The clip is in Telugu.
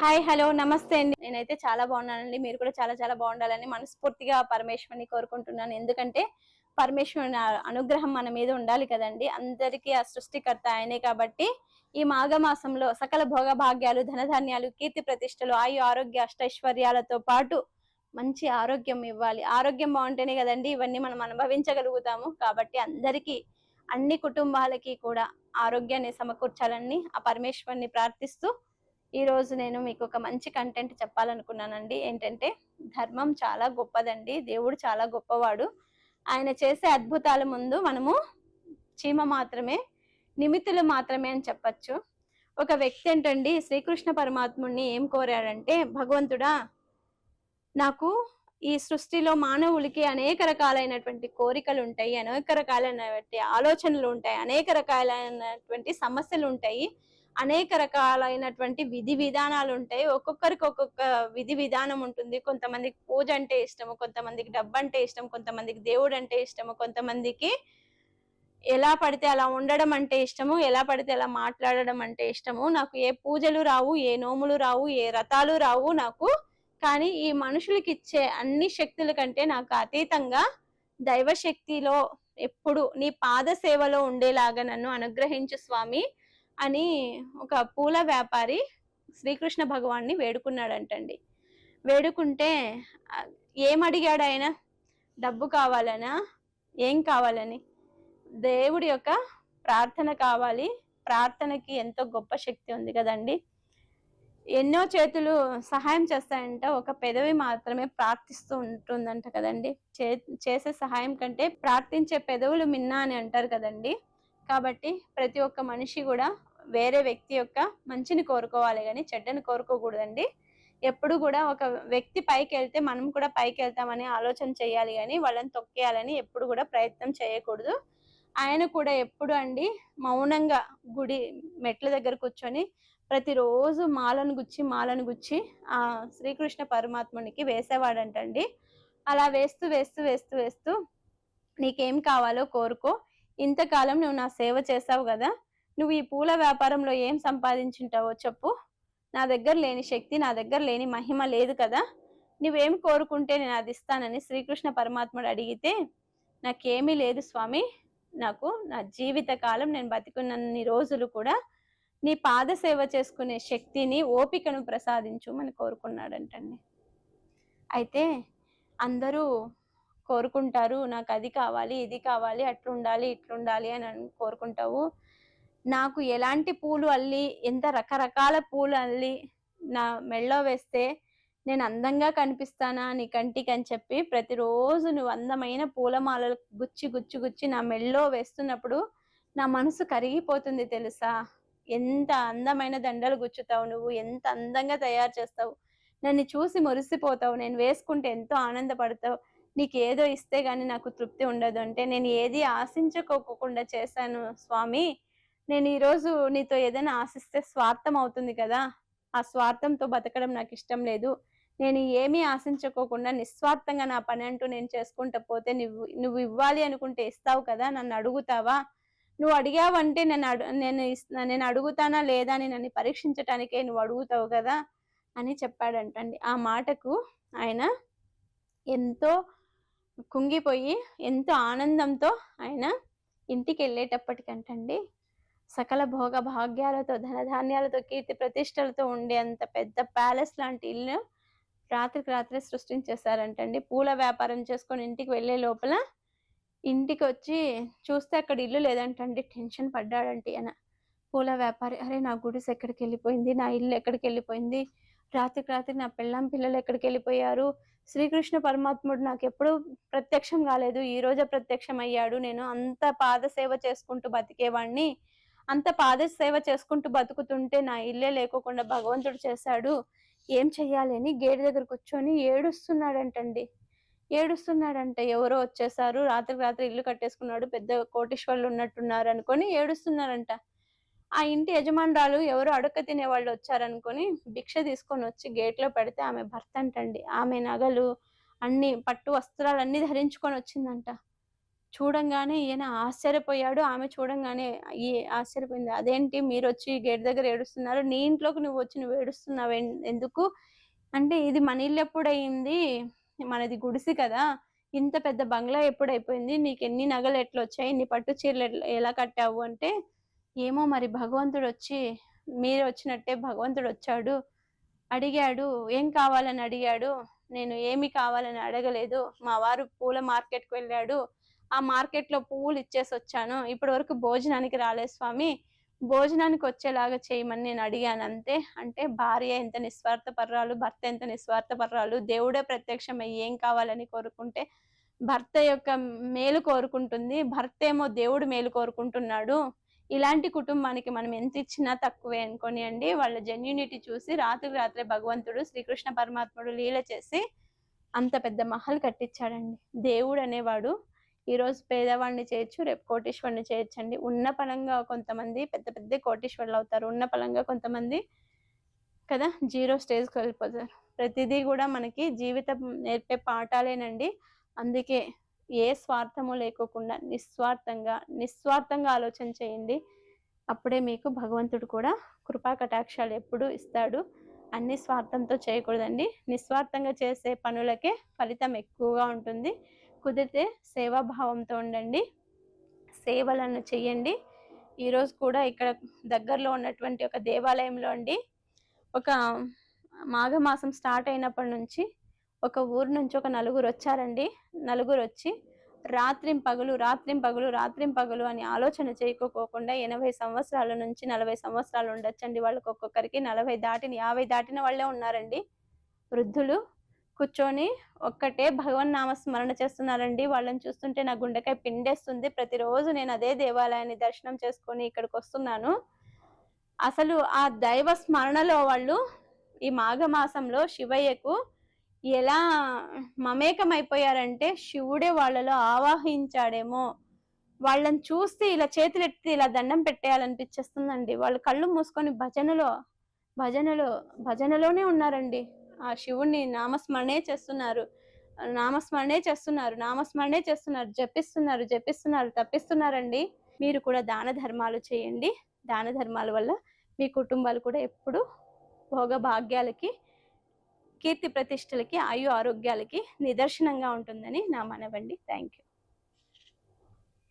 హాయ్ హలో నమస్తే అండి. నేనైతే చాలా బాగున్నానండి. మీరు కూడా చాలా చాలా బాగుండాలని మనస్ఫూర్తిగా పరమేశ్వరిని కోరుకుంటున్నాను. ఎందుకంటే పరమేశ్వరుని అనుగ్రహం మన మీద ఉండాలి కదండి. అందరికీ ఆ సృష్టికర్త ఆయనే కాబట్టి ఈ మాఘమాసంలో సకల భోగ భాగ్యాలు ధనధాన్యాలు కీర్తి ప్రతిష్టలు ఆయు ఆరోగ్య అష్టైశ్వర్యాలతో పాటు మంచి ఆరోగ్యం ఇవ్వాలి. ఆరోగ్యం బాగుంటేనే కదండి ఇవన్నీ మనం అనుభవించగలుగుతాము. కాబట్టి అందరికీ అన్ని కుటుంబాలకి కూడా ఆరోగ్యాన్ని సమకూర్చాలని ఆ పరమేశ్వరుని ప్రార్థిస్తూ ఈ రోజు నేను మీకు ఒక మంచి కంటెంట్ చెప్పాలనుకున్నానండి. ఏంటంటే ధర్మం చాలా గొప్పదండి. దేవుడు చాలా గొప్పవాడు. ఆయన చేసే అద్భుతాల ముందు మనము చీమ మాత్రమే నిమితులు మాత్రమే అని చెప్పచ్చు. ఒక వ్యక్తి ఏంటండి శ్రీకృష్ణ పరమాత్ముడిని ఏం కోరాడంటే భగవంతుడా నాకు ఈ సృష్టిలో మానవులకి అనేక రకాలైనటువంటి కోరికలు ఉంటాయి అనేక రకాలైనటువంటి ఆలోచనలు ఉంటాయి అనేక రకాలైనటువంటి సమస్యలు ఉంటాయి. అనేక రకాలైనటువంటి విధి విధానాలు ఉంటాయి. ఒక్కొక్కరికి ఒక్కొక్క విధి విధానం ఉంటుంది. కొంతమందికి పూజ అంటే ఇష్టము కొంతమందికి డబ్బు అంటే ఇష్టం కొంతమందికి దేవుడు అంటే ఇష్టము కొంతమందికి ఎలా పడితే అలా ఉండడం అంటే ఇష్టము ఎలా పడితే అలా మాట్లాడడం అంటే ఇష్టము. నాకు ఏ పూజలు రావు ఏ నోములు రావు ఏ రథాలు రావు నాకు. కానీ ఈ మనుషులకి ఇచ్చే అన్ని శక్తుల కంటే నాకు అతీతంగా దైవ శక్తిలో ఎప్పుడు నీ పాద సేవలో ఉండేలాగా నన్ను అనుగ్రహించు స్వామి. అని ఒక పూల వ్యాపారి శ్రీకృష్ణ భగవాన్ని వేడుకున్నాడంటండి. వేడుకుంటే ఏమడిగాడు ఏం ఆయన డబ్బు కావాలనా? ఏం కావాలని? దేవుడి యొక్క ప్రార్థన కావాలి. ప్రార్థనకి ఎంతో గొప్ప శక్తి ఉంది కదండి. ఎన్నో చేతులు సహాయం చేస్తాయంట. ఒక పెదవి మాత్రమే ప్రార్థిస్తూ ఉంటుందంట కదండి. చే చేసే సహాయం కంటే ప్రార్థించే పెదవులు మిన్నా అని అంటారు కదండి. కాబట్టి ప్రతి ఒక్క మనిషి కూడా వేరే వ్యక్తి యొక్క మంచిని కోరుకోవాలి కానీ చెడ్డని కోరుకోకూడదండి. ఎప్పుడు కూడా ఒక వ్యక్తి పైకి వెళ్తే మనం కూడా పైకి వెళ్తామని ఆలోచన చేయాలి కానీ వాళ్ళని తొక్కేయాలని ఎప్పుడు కూడా ప్రయత్నం చేయకూడదు. ఆయన కూడా ఎప్పుడు అండి మౌనంగా గుడి మెట్ల దగ్గర కూర్చొని ప్రతిరోజు మాలను గుచ్చి మాలను గుచ్చి ఆ శ్రీకృష్ణ పరమాత్మునికి వేసేవాడంటండి. అలా వేస్తూ వేస్తూ వేస్తూ వేస్తూ నీకేం కావాలో కోరుకో. ఇంతకాలం నువ్వు నా సేవ చేసావు కదా నువ్వు ఈ పూల వ్యాపారంలో ఏం సంపాదించుంటావో చెప్పు. నా దగ్గర లేని శక్తి నా దగ్గర లేని మహిమ లేదు కదా. నువ్వేం కోరుకుంటే నేను అది ఇస్తానని శ్రీకృష్ణ పరమాత్ముడు అడిగితే నాకేమీ లేదు స్వామి. నాకు నా జీవిత కాలం నేను బతికున్నన్ని రోజులు కూడా నీ పాద సేవ చేసుకునే శక్తిని ఓపికను ప్రసాదించుమని కోరుకున్నాడంటండి. అయితే అందరూ కోరుకుంటారు నాకు అది కావాలి ఇది కావాలి అట్లుండాలి ఇట్లుండాలి అని కోరుకుంటావు. నాకు ఎలాంటి పూలు అల్లి ఎంత రకరకాల పూలు అల్లి నా మెళ్ళో వేస్తే నేను అందంగా కనిపిస్తానా నీ కంటికి అని చెప్పి ప్రతిరోజు నువ్వు అందమైన పూలమాలలు గుచ్చి గుచ్చి గుచ్చి నా మెళ్ళో వేస్తున్నప్పుడు నా మనసు కరిగిపోతుంది తెలుసా? ఎంత అందమైన దండలు గుచ్చుతావు నువ్వు ఎంత అందంగా తయారు చేస్తావు. నన్ను చూసి మురిసిపోతావు నేను వేసుకుంటే ఎంతో ఆనందపడతావు. నీకు ఏదో ఇస్తే గానీ నాకు తృప్తి ఉండదు అంటే నేను ఏది ఆశించుకోకుండా చేశాను స్వామి నేను ఈరోజు నీతో ఏదైనా ఆశిస్తే స్వార్థం అవుతుంది కదా? ఆ స్వార్థంతో బతకడం నాకు ఇష్టం లేదు. నేను ఏమీ ఆశించుకోకుండా నిస్వార్థంగా నా పని అంటూ నేను చేసుకుంటా పోతే నువ్వు నువ్వు ఇవ్వాలి అనుకుంటే ఇస్తావు కదా? నన్ను అడుగుతావా? నువ్వు అడిగావంటే నేను అడు నేను ఇస్- నేను అడుగుతానా లేదా అని నన్ను పరీక్షించటానికే నువ్వు అడుగుతావు కదా? అని చెప్పాడంటండి. ఆ మాటకు ఆయన ఎంతో కుంగిపోయి ఎంతో ఆనందంతో ఆయన ఇంటికి వెళ్ళేటప్పటికంటండి సకల భోగ భాగ్యాలతో ధనధాన్యాలతో కీర్తి ప్రతిష్టలతో ఉండే అంత పెద్ద ప్యాలెస్ లాంటి ఇల్లు రాత్రికి రాత్రే సృష్టించేశారంటండి. పూల వ్యాపారం చేసుకొని ఇంటికి వెళ్ళే లోపల ఇంటికి వచ్చి చూస్తే అక్కడ ఇల్లు లేదంటండి. టెన్షన్ పడ్డాడంటే ఆయన. పూల వ్యాపారి అరే నా గుడిస్ ఎక్కడికి వెళ్ళిపోయింది నా ఇల్లు ఎక్కడికి వెళ్ళిపోయింది రాత్రికి రాత్రి నా పెళ్ళాం పిల్లలు ఎక్కడికి వెళ్ళిపోయారు శ్రీకృష్ణ పరమాత్ముడు నాకు ఎప్పుడు ప్రత్యక్షం కాలేదు. ఈ రోజే ప్రత్యక్షం అయ్యాడు నేను అంత పాద సేవ చేసుకుంటూ బతికేవాడిని అంత పాద సేవ చేసుకుంటూ బతుకుతుంటే నా ఇల్లే లేకోకుండా భగవంతుడు చేశాడు. ఏం చెయ్యాలి అని గేట్ దగ్గర కూర్చొని ఏడుస్తున్నాడంటండి. ఏడుస్తున్నాడంట ఎవరో వచ్చేసారు రాత్రి రాత్రి ఇల్లు కట్టేసుకున్నాడు పెద్ద కోటీశ్వర్లు ఉన్నట్టున్నారు అనుకొని ఏడుస్తున్నారంట. ఆ ఇంటి యజమానురాలు ఎవరు అడక తినే వాళ్ళు వచ్చారనుకొని భిక్ష తీసుకొని వచ్చి గేట్లో పెడితే ఆమె భర్త అంటండి. ఆమె నగలు అన్ని పట్టు వస్త్రాలు అన్ని ధరించుకొని వచ్చిందంట. చూడంగానే ఈయన ఆశ్చర్యపోయాడు. ఆమె చూడంగానే ఆశ్చర్యపోయింది. అదేంటి మీరు వచ్చి గేట్ దగ్గర ఏడుస్తున్నారు? నీ ఇంట్లోకి నువ్వు వచ్చి నువ్వు ఏడుస్తున్నావు? ఎందుకు? అంటే ఇది మన ఇల్లు ఎప్పుడయింది? మనది గుడిసి కదా. ఇంత పెద్ద బంగ్లా ఎప్పుడైపోయింది? నీకు ఎన్ని నగలు ఎట్లా వచ్చాయి నీ పట్టు చీరలు ఎట్లా- ఎలా కట్టావు? అంటే ఏమో మరి భగవంతుడు వచ్చి మీరు వచ్చినట్టే భగవంతుడు వచ్చాడు అడిగాడు. ఏం కావాలని అడిగాడు? నేను ఏమి కావాలని అడగలేదు. మా వారు పూల మార్కెట్కి వెళ్ళాడు. ఆ మార్కెట్లో పువ్వులు ఇచ్చేసి వచ్చాను ఇప్పటి వరకు భోజనానికి రాలే స్వామి. భోజనానికి వచ్చేలాగా చేయమని నేను అడిగాను అంతే. అంటే భార్య ఎంత నిస్వార్థపర్రాలు భర్త ఎంత నిస్వార్థపర్రాలు దేవుడే ప్రత్యక్షమై ఏం కావాలని కోరుకుంటే భర్త యొక్క మేలు కోరుకుంటుంది భర్త ఏమో దేవుడు మేలు కోరుకుంటున్నాడు. ఇలాంటి కుటుంబానికి మనం ఎంత ఇచ్చినా తక్కువే అనుకోని అండి. వాళ్ళ జెన్యూనిటీ చూసి రాత్రి రాత్రే భగవంతుడు శ్రీకృష్ణ పరమాత్ముడు లీల చేసి అంత పెద్ద మహల్ కట్టించాడండి. దేవుడు అనేవాడు ఈరోజు పేదవాడిని చేయొచ్చు రేపు కోటీశ్వరుని చేయొచ్చండి ఉన్న పలంగా కొంతమంది పెద్ద పెద్ద కోటీశ్వరులు అవుతారు. ఉన్న పలంగా కొంతమంది కదా జీరో స్టేజ్కి వెళ్ళిపోతారు. ప్రతిదీ కూడా మనకి జీవితం నేర్పే పాఠాలేనండి. అందుకే ఏ స్వార్థము లేకోకుండా నిస్వార్థంగా నిస్వార్థంగా ఆలోచన చేయండి. అప్పుడే మీకు భగవంతుడు కూడా కృపా కటాక్షాలు ఎప్పుడు ఇస్తాడు. అన్ని స్వార్థంతో చేయకూడదండి. నిస్వార్థంగా చేసే పనులకే ఫలితం ఎక్కువగా ఉంటుంది. కుదిరితే సేవాభావంతో ఉండండి. సేవలను చేయండి. ఈరోజు కూడా ఇక్కడ దగ్గరలో ఉన్నటువంటి ఒక దేవాలయంలో అండి. ఒక మాఘమాసం స్టార్ట్ అయినప్పటి నుంచి ఒక ఊరు నుంచి ఒక నలుగురు వచ్చారండి. నలుగురు వచ్చి రాత్రిం పగలు రాత్రిం పగలు రాత్రిం పగలు అని ఆలోచన చేయకోకుండా ఎనభై సంవత్సరాల నుంచి నలభై సంవత్సరాలు ఉండొచ్చండి. వాళ్ళకి ఒక్కొక్కరికి నలభై దాటిన యాభై దాటిన వాళ్ళే ఉన్నారండి. వృద్ధులు కూర్చొని ఒక్కటే భగవన్ నామ స్మరణ చేస్తున్నారండి. వాళ్ళని చూస్తుంటే నా గుండెకాయ పిండేస్తుంది. ప్రతిరోజు నేను అదే దేవాలయాన్ని దర్శనం చేసుకొని ఇక్కడికి వస్తున్నాను. అసలు ఆ దైవ స్మరణలో వాళ్ళు ఈ మాఘమాసంలో శివయ్యకు ఎలా మమేకం అయిపోయారంటే శివుడే వాళ్ళలో ఆవాహించాడేమో. వాళ్ళని చూస్తే ఇలా చేతులు ఎత్తి ఇలా దండం పెట్టేయాలనిపించేస్తుందండి. వాళ్ళు కళ్ళు మూసుకొని భజనలో భజనలో భజనలోనే ఉన్నారండి. ఆ శివుణ్ణి నామస్మరణే చేస్తున్నారు. నామస్మరణే చేస్తున్నారు. నామస్మరణే చేస్తున్నారు. జపిస్తున్నారు. జపిస్తున్నారు. తప్పిస్తున్నారండి. మీరు కూడా దాన ధర్మాలు చేయండి. దాన ధర్మాల వల్ల మీ కుటుంబాలు కూడా ఎప్పుడు భోగ భాగ్యాలకి కీర్తి ప్రతిష్టలకి ఆయు ఆరోగ్యాలకి నిదర్శనంగా ఉంటుందని నా మనవండి థ్యాంక్ యూ.